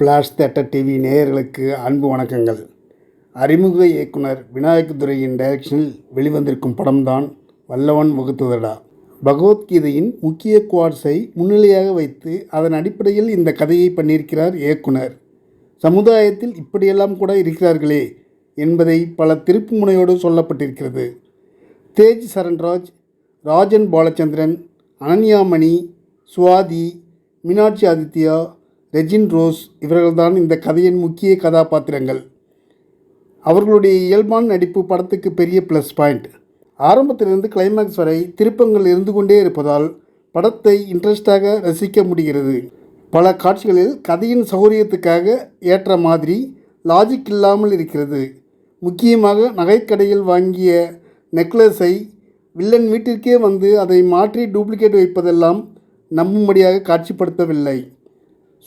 Flash theatre TV நேயர்களுக்கு அன்பு வணக்கங்கள். அறிமுக இயக்குனர் விநாயக் துரையின் டைரக்ஷனில் வெளிவந்திருக்கும் படம்தான் வல்லவன் வகுத்துதடா. பகவத்கீதையின் முக்கிய குவாட்ஸை முன்னிலையாக வைத்து அதன் அடிப்படையில் இந்த கதையை பண்ணியிருக்கிறார் இயக்குனர். சமுதாயத்தில் இப்படியெல்லாம் கூட இருக்கிறார்களே என்பதை பல திருப்பு முனையோடு சொல்லப்பட்டிருக்கிறது. தேஜ் சரண்ராஜ் ராஜன் பாலச்சந்திரன் அனன்யாமணி சுவாதி மீனாட்சி ஆதித்யா ரெஜின் ரோஸ் இவர்கள்தான் இந்த கதையின் முக்கிய கதாபாத்திரங்கள். அவர்களுடைய இயல்பான நடிப்பு படத்துக்கு பெரிய ப்ளஸ் பாயிண்ட் ஆரம்பத்திலிருந்து கிளைமேக்ஸ் வரை திருப்பங்கள் இருந்து கொண்டே இருப்பதால் படத்தை இன்ட்ரெஸ்டாக ரசிக்க முடிகிறது. பல காட்சிகளில் கதையின் சௌகரியத்துக்காக ஏற்ற மாதிரி லாஜிக் இல்லாமல் இருக்கிறது. முக்கியமாக நகைக்கடையில் வாங்கிய நெக்லஸை வில்லன் வீட்டிற்கே வந்து அதை மாற்றி டூப்ளிகேட் வைப்பதெல்லாம் நம்பும்படியாக காட்சிப்படுத்தவில்லை.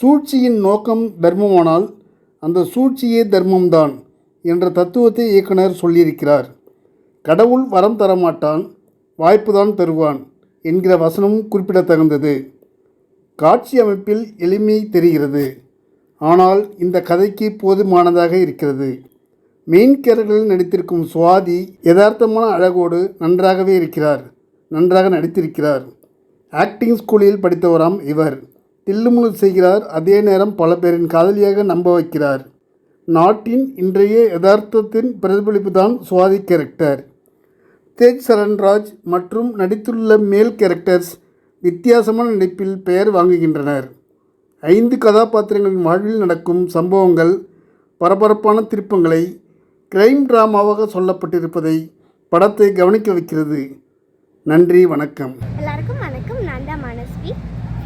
சூழ்ச்சியின் நோக்கம் தர்மமானால் அந்த சூழ்ச்சியே தர்மம்தான் என்ற தத்துவத்தை இயக்குனர் சொல்லியிருக்கிறார். கடவுள் வரம் தரமாட்டான் வாய்ப்புதான் தருவான் என்கிற வசனமும் குறிப்பிடத்தகுந்தது. காட்சி அமைப்பில் எளிமை தெரிகிறது. ஆனால் இந்த கதைக்கு போதுமானதாக இருக்கிறது. மெயின் கேரக்டரில் நடித்திருக்கும் சுவாதி யதார்த்தமான அழகோடு நன்றாகவே இருக்கிறார் நன்றாக நடித்திருக்கிறார். ஆக்டிங் ஸ்கூலில் படித்தவராம் இவர். தில்லுமுழு செய்கிறார். அதே நேரம் பல பேரின் காதலியாக நம்ப வைக்கிறார். நாட்டின் இன்றைய யதார்த்தத்தின் பிரதிபலிப்பு தான் சுவாதி கேரக்டர். தேஜ் சரண்ராஜ் மற்றும் நடித்துள்ள மேல் கேரக்டர்ஸ் வித்தியாசமான நடிப்பில் பெயர் வாங்குகின்றனர். ஐந்து கதாபாத்திரங்களின் வாழ்வில் நடக்கும் சம்பவங்கள் பரபரப்பான திருப்பங்களை கிரைம் டிராமாவாக சொல்லப்பட்டிருப்பதை படத்தை கவனிக்க வைக்கிறது. நன்றி வணக்கம். எல்லாருக்கும் வணக்கம். நான் தான் மனஸ்வி.